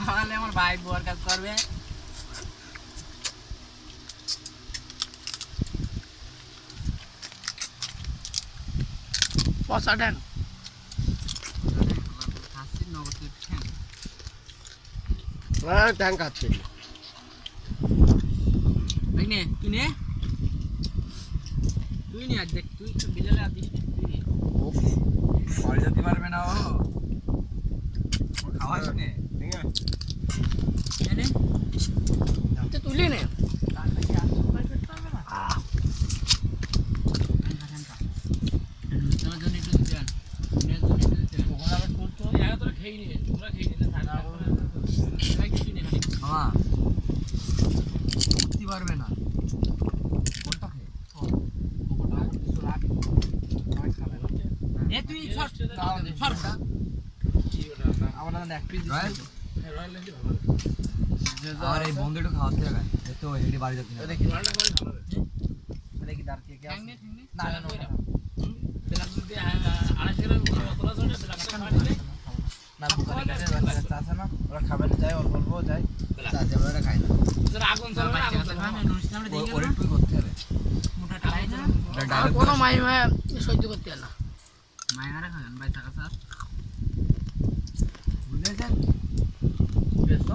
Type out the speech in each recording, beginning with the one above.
তাহলে আমার ভাই বুয়ার কাজ করবে পচা ঠ্যাং খাসির নগদের ঠ্যাং হ্যাঁ ট্যাঙ্ক খাচ্ছে এই নে তুই নে তুই নে আর দেখ তুই তো বিলালে আর দিস নে, তুই নে বাড়ি যেতে পারবে না ও ও পারবে না কোনটা খেয়ে এ তুই সর সর আমার এক পিস রয়্যাল আর এই বন্ধু একটু খাওয়াতে হবে তো এটি বাড়ি যাচ্ছে না দেখি দেখি দাঁড় কে কে ঠ্যাং আছে নে কাছে বাচ্চা আছে না ওরা খাবে না যায় অল্প অল্প যায় চাচা ওরা খায় না ও- ওর একটু করতে হবে কোনো মাই মায়া সহ্য করতে না বুঝেছেন নামে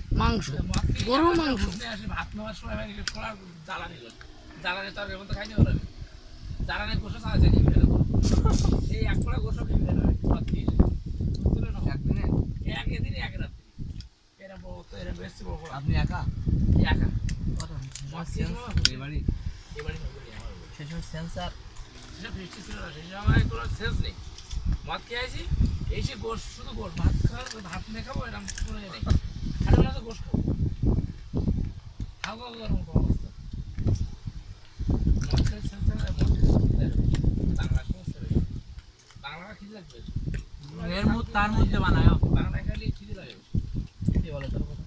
মাংস গরুর মাংস। ভাত নেওয়ার সময় আমি কড়া জ্বালানি জ্বালানি তরকারি মতো খাইতে পারবে জ্বালানি গোসা সারা যায় এই এক কড়া গোসা একদিনে এক রাত্রি এরা বড় তো এরা বেশি বড় আপনি একা? একা। সেন্সার। সেটা ফিস্টি ছিল না সেই সময় কোনো সেন্স নেই। মদ খেয়ে আইছি? এই গোশ শুধু গোশ ভাত খাওয়ার ভাত নিয়ে খাব এরকম কোনো নেই তো গোশ খাব। অবস্থা বাংলা হয়ে খিদে লাগবে। এর মধ্যে তার মধ্যে বানায় বাংলা খালি খিদে লাগে কি বলে তোর কথা?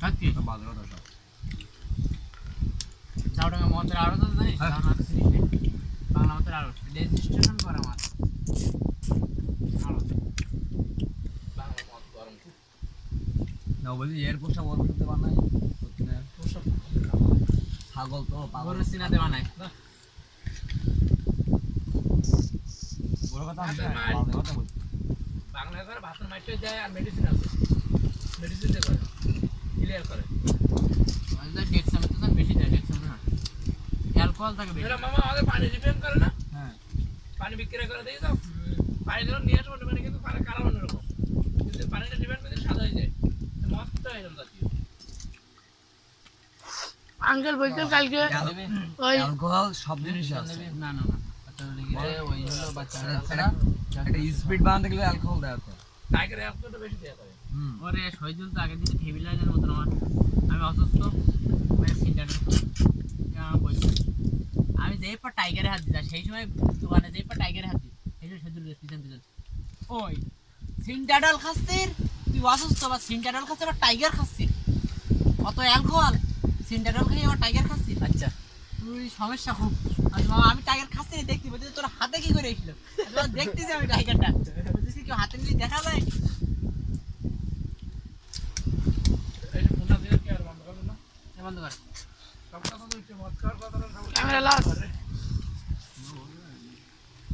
সত্যি তো বাজে কথা সব। চাউডাঙ্গা মন্ত্রের আরও তো জানিস? হ্যাঁ। বাংলা মন্ত্রের আরও রেজিস্ট্রেশন করা আমার আরও বাংলা মদ গরম খুব না বলছি এর পোষা ওর পোষাতে বানাই ছাগল তো পাগল। সিনাতে বানায়। বড় কথা বাংলা করে ভাতের মাইটে দেয় আর মেডিসিন আছে। মেডিসিন দিয়ে করে। ক্লিয়ার করে। ডেট সামনে তো বেশি দেয় ডেট সামনে না। অ্যালকোহল থাকে বেশি মামা আমাদের পানি রিপেয়ার করে না। হ্যাঁ। পানি বিক্রি করে দিয়ে যাও। পানি ধরো নিয়ে আসব মানে কিন্তু পানি কালার অন্যরকম। কিন্তু পানিটা ডিপেন্ড করে সাদা হয়ে যায়। আঙ্কেল বলছেন কালকে ওই অ্যালকোহল সব জিনিসই আছে। না না না আচ্ছা ওই হলো বাচ্চারা একটা স্পিড বানাতে গেলে অ্যালকোহল দেওয়া হতো টাইগার একটু বেশি দেওয়া হবে ওরে শহীদুল তো আগে দিকে টেবিল লাইনের মতন আমার। আমি অসুস্থ। মানে আমার আমি যেই পর টাইগারে হাত দিতাম সেই সময় দোকানে যেই পর টাইগারে হাত দিই সেই সময় শহীদুল পিছন পিছন। ওই সিন্টাডল খাচ্ছিস তুই অসুস্থ বা সিন্টাডল খাচ্ছিস আবার টাইগার খাচ্ছিস। অত অ্যালকোহল? সিন্টাডল খাই আবার টাইগার খাচ্ছিস? আচ্ছা। তুই সমস্যা খুব। আমি টাইগার খাচ্ছি দেখতে বলছি তোর হাতে কি করে এসেছিল দেখতেছি আমি টাইগারটা। বলছিস কেউ হাতে নিয়ে দেখা যায়? বন্ধ কর। ক্যামেরা লস করে।